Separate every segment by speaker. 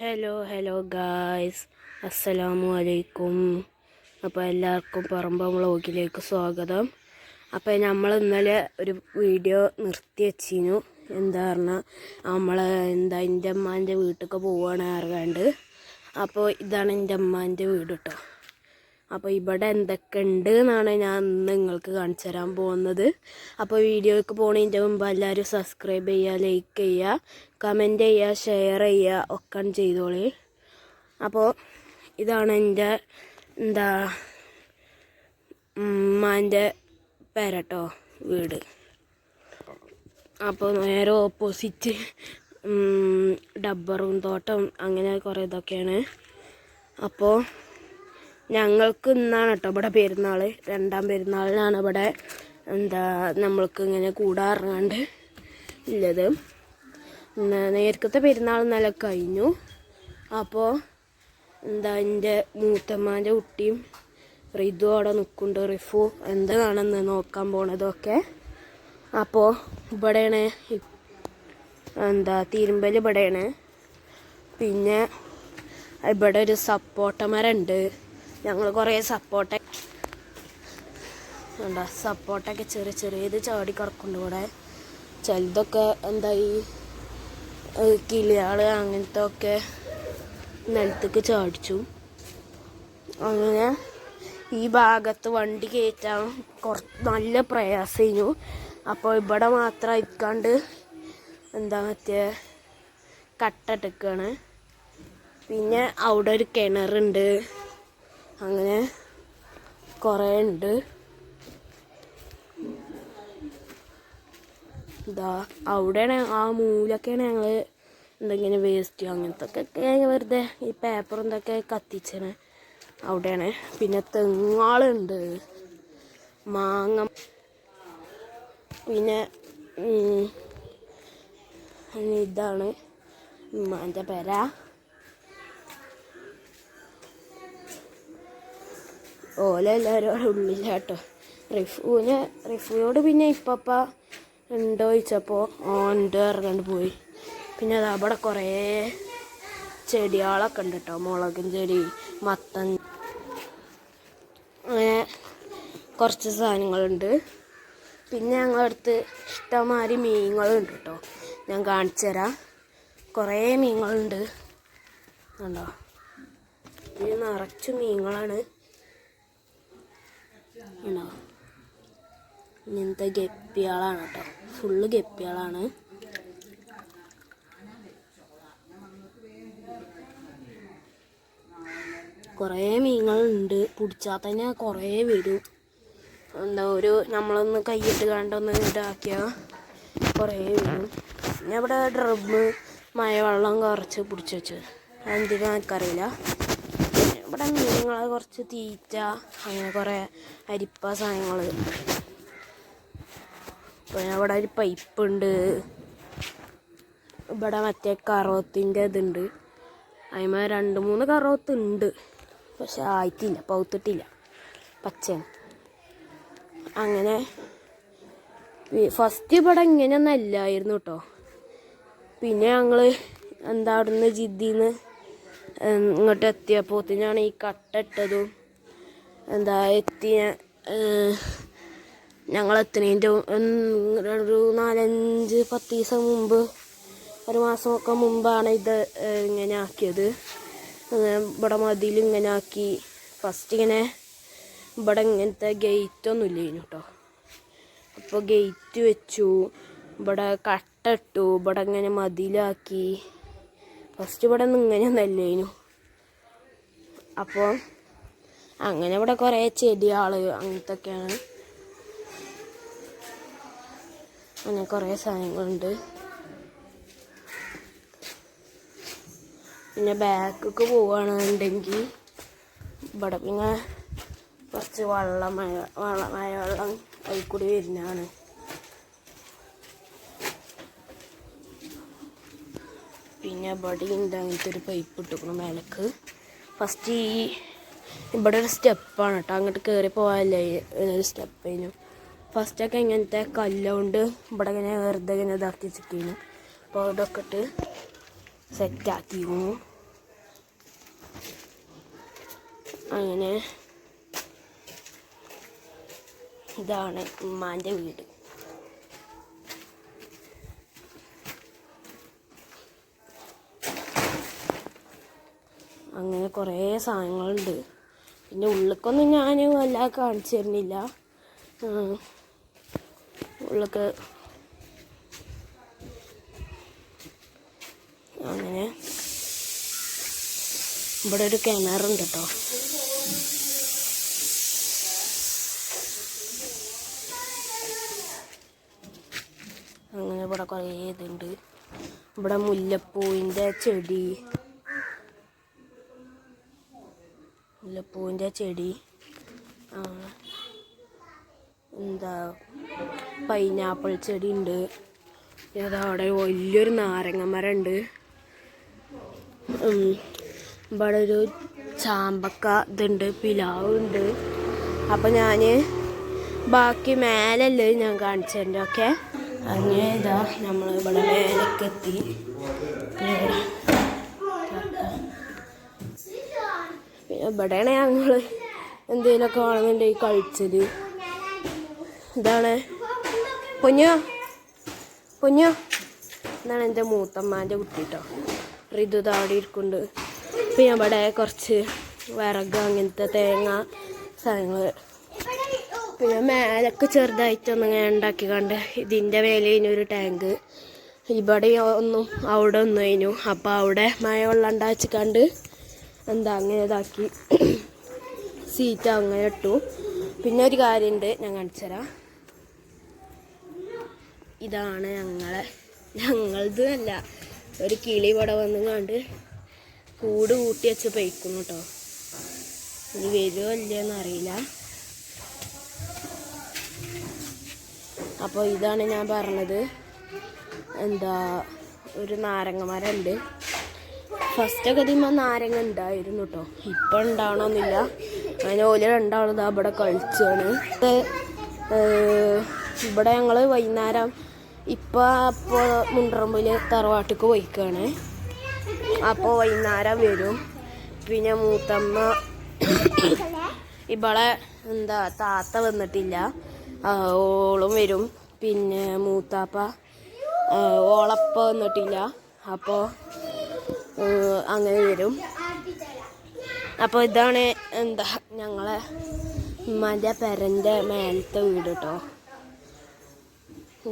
Speaker 1: Hello hello guys അസ്സലാമു അലൈക്കും അപ്പോൾ എല്ലാവർക്കും പറമ്പ വ്ളോഗിലേക്ക് സ്വാഗതം. അപ്പോൾ നമ്മൾ ഇന്നലെ ഒരു വീഡിയോ നിർത്തി വെച്ചിരുന്നു എന്താ പറഞ്ഞാൽ നമ്മൾ എന്താ എന്റെ അമ്മാന്റെ വീട്ടിലൊക്കെ പോവുകയാണ് അറിയാണ്ട്. അപ്പോൾ ഇതാണ് എന്റെ അമ്മാന്റെ വീട് കേട്ടോ അപ്പോൾ ഇവിടെ എന്തൊക്കെ ഉണ്ട് എന്നാണ് ഞാൻ നിങ്ങൾക്ക് കാണിച്ചു തരാൻ പോകുന്നത്. അപ്പോൾ വീഡിയോയ്ക്ക് പോണതിന്റെ മുമ്പ് എല്ലാവരും സബ്സ്ക്രൈബ് ചെയ്യുക ലൈക്ക് ചെയ്യുക കമന്റ് ചെയ്യുക ഷെയർ ചെയ്യുക ഒക്കെ ചെയ്തോളി. അപ്പോൾ ഇതാണ് എന്റെ എന്താ ഉമ്മാന്റെ പേരട്ടോ വീട്. അപ്പോൾ നേരെ ഓപ്പോസിറ്റ് ഡബ്ബറും തോട്ടം അങ്ങനെ കുറേ ഇതൊക്കെയാണ്. അപ്പോൾ ഞങ്ങൾക്ക് ഇന്നാണ് കേട്ടോ ഇവിടെ പെരുന്നാൾ രണ്ടാം പെരുന്നാളിനാണ് ഇവിടെ എന്താ നമ്മൾക്ക് ഇങ്ങനെ കൂടാറങ്ങാണ്ട് ഉള്ളത് നേരത്തെ പെരുന്നാൾ ഇന്നലെ കഴിഞ്ഞു. അപ്പോൾ എന്താ എന്റെ മൂത്തമ്മാന്റെ കുട്ടിയും റിതു അവിടെ നിൽക്കുന്നുണ്ട്. റിഫു എന്താണെന്ന് നോക്കാൻ പോണതൊക്കെ. അപ്പോൾ ഇവിടെയാണ് എന്താ തിരുമ്പൽ ഇവിടെയാണ്. പിന്നെ ഇവിടെ ഒരു സപ്പോട്ട മരം ഉണ്ട് ഞങ്ങൾ കുറേ സപ്പോർട്ട വേണ്ട സപ്പോർട്ടൊക്കെ ചെറിയ ചെറിയത് ചാടി കിടക്കുന്നുണ്ട് ഇവിടെ. ചിലതൊക്കെ എന്താ ഈ കിളിയാൾ അങ്ങനത്തെ ഒക്കെ നിലത്തേക്ക് ചാടിച്ചു. അങ്ങനെ ഈ ഭാഗത്ത് വണ്ടി കയറ്റാൻ കുറ നല്ല പ്രയാസമായിരുന്നു അപ്പോൾ ഇവിടെ മാത്രം ഇരിക്കാണ്ട് എന്താ മറ്റേ കട്ടിട്ടേക്കാണ് പിന്നെ അവിടെ ഒരു കിണറുണ്ട്. അങ്ങനെ കുറേ ഉണ്ട് ഇതാ അവിടെയാണ് ആ മൂലൊക്കെയാണ് ഞങ്ങൾ എന്തെങ്കിലും വേസ്റ്റ് അങ്ങനത്തെ ഒക്കെ വെറുതെ ഈ പേപ്പർ എന്തൊക്കെ കത്തിച്ചാണ് അവിടെയാണ്. പിന്നെ തെങ്ങാളുണ്ട് മാങ്ങ. പിന്നെ ഇതാണ്. ഉമ്മാന്റെ പെര. ഓല എല്ലാവരും അവിടെ ഉള്ളില്ല കേട്ടോ റിഫുവിന് റിഫുവിനോട് പിന്നെ ഇപ്പപ്പ ഉണ്ടോ ചോദിച്ചപ്പോൾ ഉണ്ട് ഇറങ്ങാണ്ട് പോയി. പിന്നെ അത് അവിടെ കുറേ ചെടികളൊക്കെ ഉണ്ട് കേട്ടോ മുളകും ചെടി മത്തൻ. അങ്ങനെ കുറച്ച് സാധനങ്ങളുണ്ട്. പിന്നെ ഞങ്ങളടുത്ത് ഇഷ്ടമാതിരി മീനുകളുണ്ട് കേട്ടോ ഞാൻ കാണിച്ചു തരാം കുറേ മീനുകളുണ്ട് കണ്ടോ? ഇത് നിറച്ച് മീനുകളാണ് ഉണ്ടോ ഇങ്ങനത്തെ ഗപ്പികളാണ് കേട്ടോ ഫുള്ള് ഗപ്പികളാണ്. കുറേ മീനുകളുണ്ട് പിടിച്ചാൽ തന്നെ കുറേ വരും. എന്താ ഒരു നമ്മളൊന്ന് കൈയിട്ട് കണ്ടൊന്ന് ഇതാക്കിയാൽ കുറേ വരും. പിന്നെ ഇവിടെ ഡ്രബ് മഴവെള്ളം കുറച്ച് പിടിച്ച് വെച്ചു അതെന്തിനാ എനിക്കറിയില്ല. ഇവിടെ കുറച്ച് തീറ്റ അങ്ങനെ കുറേ അരിപ്പ സാധനങ്ങൾ പിന്നെ ഇവിടെ ഒരു പൈപ്പ് ഉണ്ട് ഇവിടെ മറ്റേ കറോത്തിന്റെ ഇതുണ്ട്. അതിമ രണ്ട് മൂന്ന് കറോത്ത് ഉണ്ട് പക്ഷെ ആയിട്ടില്ല പൗത്തിട്ടില്ല. പച്ചയാണ്. അങ്ങനെ ഫസ്റ്റ് ഇവിടെ ഇങ്ങനെയൊന്നും അല്ലായിരുന്നു കേട്ടോ പിന്നെ ഞങ്ങൾ എന്താ അവിടുന്ന് ജിദ്ദിന്ന് ഇങ്ങോട്ട് എത്തിയപ്പോത്തിനാണ് ഈ കട്ടിട്ടതും എന്താ എത്തിയ ഞങ്ങൾ എത്തുന്നതിന്റെ ഒരു നാലഞ്ച് പത്ത് ദിവസം മുമ്പ് ഒരു മാസമൊക്കെ മുമ്പാണ് ഇത് ഇങ്ങനെ ആക്കിയത്. ഇവിടെ മതിൽ ഇങ്ങനെ ആക്കി ഫസ്റ്റ് ഇങ്ങനെ ഇവിടെ ഇങ്ങനത്തെ ഗേറ്റ് ഒന്നും ഇല്ലേനു കേട്ടോ അപ്പോൾ ഗേറ്റ് വെച്ചു ഇവിടെ കട്ട ഇട്ടു ഇവിടെ ഇങ്ങനെ മതിലാക്കി ഫസ്റ്റ് ഇവിടെ ഒന്നും ഇങ്ങനെ അല്ലേനു അപ്പോൾ അങ്ങനെ ഇവിടെ കുറേ ചെടികൾ അങ്ങനത്തെ ഒക്കെയാണ് അങ്ങനെ കുറേ സാധനങ്ങളുണ്ട്. പിന്നെ ബാക്കൊക്കെ പോവുകയാണെന്നുണ്ടെങ്കിൽ ഇവിടെ പിന്നെ കുറച്ച് വെള്ളം മഴ വെള്ളം അതിൽ കൂടി വരുന്നതാണ്. പിന്നെ ഇവിടെ ഉണ്ട് അങ്ങനത്തെ ഒരു പൈപ്പ് ഇട്ടിരിക്കണം മേലക്ക്. ഫസ്റ്റ് ഈ ഇവിടെ ഒരു സ്റ്റെപ്പാണ് കേട്ടോ അങ്ങോട്ട് കയറി പോകാനല്ലേ ഒരു സ്റ്റെപ്പ് അതിന് ഫസ്റ്റൊക്കെ ഇങ്ങനത്തെ കല്ലുകൊണ്ട് ഇവിടെ ഇങ്ങനെ വെറുതെ ഇങ്ങനെ ഇതാക്കി വെച്ചിട്ടു അപ്പോൾ ഇതൊക്കെ ഇട്ട് സെറ്റാക്കിയിരുന്നു അങ്ങനെ ഇതാണ് ഉമ്മാന്റെ വീട്. അങ്ങനെ കുറേ സാധനങ്ങളുണ്ട്. പിന്നെ ഉള്ളിക്കൊന്നും ഞാൻ വല്ലാതെ കാണിച്ചു തരുന്നില്ല. ഉള്ളിക്ക് അങ്ങനെ ഇവിടെ ഒരു കിണറുണ്ട് കേട്ടോ അങ്ങനെ ഇവിടെ കുറേ ഇതുണ്ട്. ഇവിടെ മുല്ലപ്പൂവിന്റെ ചെടി. മുല്ലപ്പൂവിന്റെ ചെടി എന്താ പൈനാപ്പിൾ ചെടി ഉണ്ട് അവിടെ വലിയൊരു നാരങ്ങ മരം ഉണ്ട് ഇവിടെ ഒരു ചാമ്പക്ക ഇതുണ്ട് പിലാവ് ഉണ്ട്. അപ്പം ഞാൻ ബാക്കി മേലല്ലേ ഞാൻ കാണിച്ചതിന്റെ ഓക്കെ അങ്ങനെ ഇതാ നമ്മൾ ഇവിടെ മേലേക്ക് ഇവിടെയാണ് ഞങ്ങൾ എന്തെങ്കിലുമൊക്കെ കാണുന്നുണ്ടെങ്കിൽ കളിച്ചത് ഇതാണ്. പൊഞ്ഞോ പൊഞ്ഞോ എന്നാണ് എന്റെ മൂത്തമ്മാന്റെ കുട്ടിട്ടോ ഋതു താടി ഇരിക്കുന്നുണ്ട്. ഇപ്പം ഞാൻ ഇവിടെ കുറച്ച് വിറക് അങ്ങനത്തെ തേങ്ങ സാധനങ്ങൾ പിന്നെ മേലൊക്കെ ചെറുതായിട്ടൊന്നും ഇങ്ങനെ ഉണ്ടാക്കി കണ്ട് ഇതിന്റെ മേലെ ഒരു ടാങ്ക്. ഇവിടെ ഒന്നും അവിടെ ഒന്നും അതിനു അപ്പോൾ അവിടെ മഴ വെള്ളം ഉണ്ടാച്ച് കണ്ട് എന്താ അങ്ങനെ ഇതാക്കി. സീറ്റ് അങ്ങനെ ഇട്ടു. പിന്നെ ഒരു കാര്യമുണ്ട് ഞാൻ കാണിച്ചുതരാം ഇതാണ് ഞങ്ങളെ ഞങ്ങളത് അല്ല ഒരു കിളി ഇവിടെ വന്നു കണ്ട് കൂട് കൂട്ടി വെച്ച് പൈക്കും കേട്ടോ ഇനി വരുമോ ഇല്ലയെന്ന് അറിയില്ല. അപ്പോൾ ഇതാണ് ഞാൻ പറഞ്ഞത്. എന്താ ഒരു നാരങ്ങ മരം ഉണ്ട് ഫസ്റ്റൊക്കെ ഇതിന്മേൽ നാരങ്ങ ഉണ്ടായിരുന്നു കേട്ടോ ഇപ്പം ഉണ്ടാവണമെന്നില്ല. അതിന് ഓല രണ്ടാളത് അവിടെ കഴിച്ചാണ് ഇവിടെ ഞങ്ങൾ വൈകുന്നേരം ഇപ്പം അപ്പോൾ മുണ്ടറമ്പിൽ തറവാട്ടിക്ക് പോയിക്കാണ്. അപ്പോൾ വൈകുന്നേരം വരും. പിന്നെ മൂത്തമ്മ ഇവളെ എന്താ താത്ത വന്നിട്ടില്ല. ഓളും വരും. പിന്നെ മൂത്താപ്പ ഓളപ്പ വന്നിട്ടില്ല. അപ്പോൾ അങ്ങനെ വരും. അപ്പോൾ ഇതാണ് എന്താ ഞങ്ങളെ ഉമ്മാന്റെ പെരന്റെ മേലത്തെ വീട് കേട്ടോ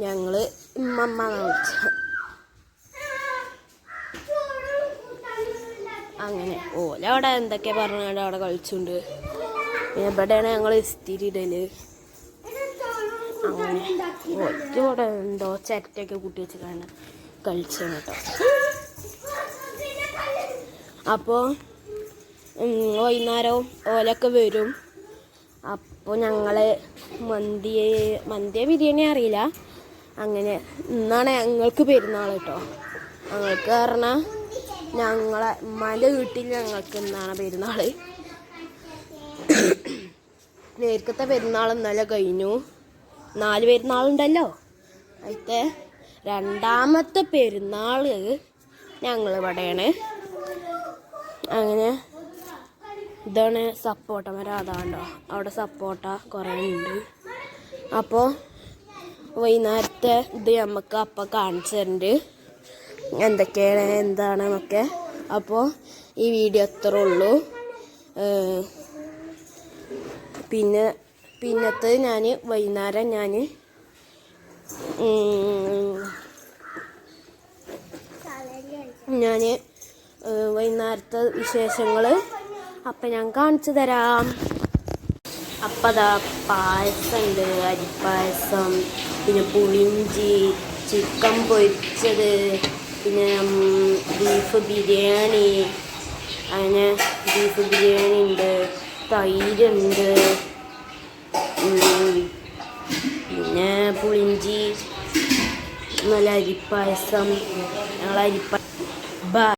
Speaker 1: ഞങ്ങൾ ഉമ്മമ്മ വിളിച്ച അങ്ങനെ. ഓല അവിടെ എന്തൊക്കെ പറഞ്ഞാണ്ട് അവിടെ കളിച്ചുണ്ട്. പിന്നെ ഇവിടെയാണ് ഞങ്ങൾ ഇസ്തിരി ഇടൽ അങ്ങനെ. ഓർക്ക് ഇവിടെ എന്തോ ചരട്ടൊക്കെ കൂട്ടി വെച്ച് കളിച്ചത് കേട്ടോ. അപ്പോൾ വൈകുന്നേരവും ഓലൊക്കെ വരും. അപ്പോൾ ഞങ്ങൾ മന്തി മന്തിയെ ബിരിയാണി അറിയില്ല. അങ്ങനെ ഇന്നാണ് ഞങ്ങൾക്ക് പെരുന്നാൾ കേട്ടോ ഞങ്ങൾക്ക് പറഞ്ഞാൽ ഞങ്ങളെ ഉമ്മാന്റെ വീട്ടിൽ ഞങ്ങൾക്ക് ഇന്നാണ് പെരുന്നാൾ നേരത്തെ പെരുന്നാൾ ഇന്നലെ കഴിഞ്ഞു. നാല് പെരുന്നാളുണ്ടല്ലോ അതിന്റെ രണ്ടാമത്തെ പെരുന്നാൾ ഞങ്ങൾ ഇവിടെയാണ്. അങ്ങനെ ഇതാണ് സപ്പോട്ട. മരം അതാണ്ടോ. അവിടെ സപ്പോട്ട കുറേ ഉണ്ട്. അപ്പോൾ വൈകുന്നേരത്തെ ഇത് നമുക്ക് അപ്പം കാണിച്ചു തരുന്നുണ്ട് എന്തൊക്കെയാണ് എന്താണെന്നൊക്കെ അപ്പോൾ ഈ വീഡിയോ അത്ര ഉള്ളൂ. പിന്നെ പിന്നത്തെ ഞാൻ വൈകുന്നേരം ഞാൻ ഞാൻ വൈകുന്നേരത്തെ വിശേഷങ്ങൾ അപ്പം ഞാൻ കാണിച്ചു തരാം. അപ്പം അതാ പായസം ഉണ്ട് അരിപ്പായസം പിന്നെ പുളിഞ്ചി ചിക്കൻ പൊരിച്ചത് പിന്നെ ബീഫ് ബിരിയാണി അങ്ങനെ ബീഫ് ബിരിയാണി ഉണ്ട് തൈരുണ്ട് പിന്നെ പുളിഞ്ചി നല്ല അരിപ്പായസം ഞങ്ങൾ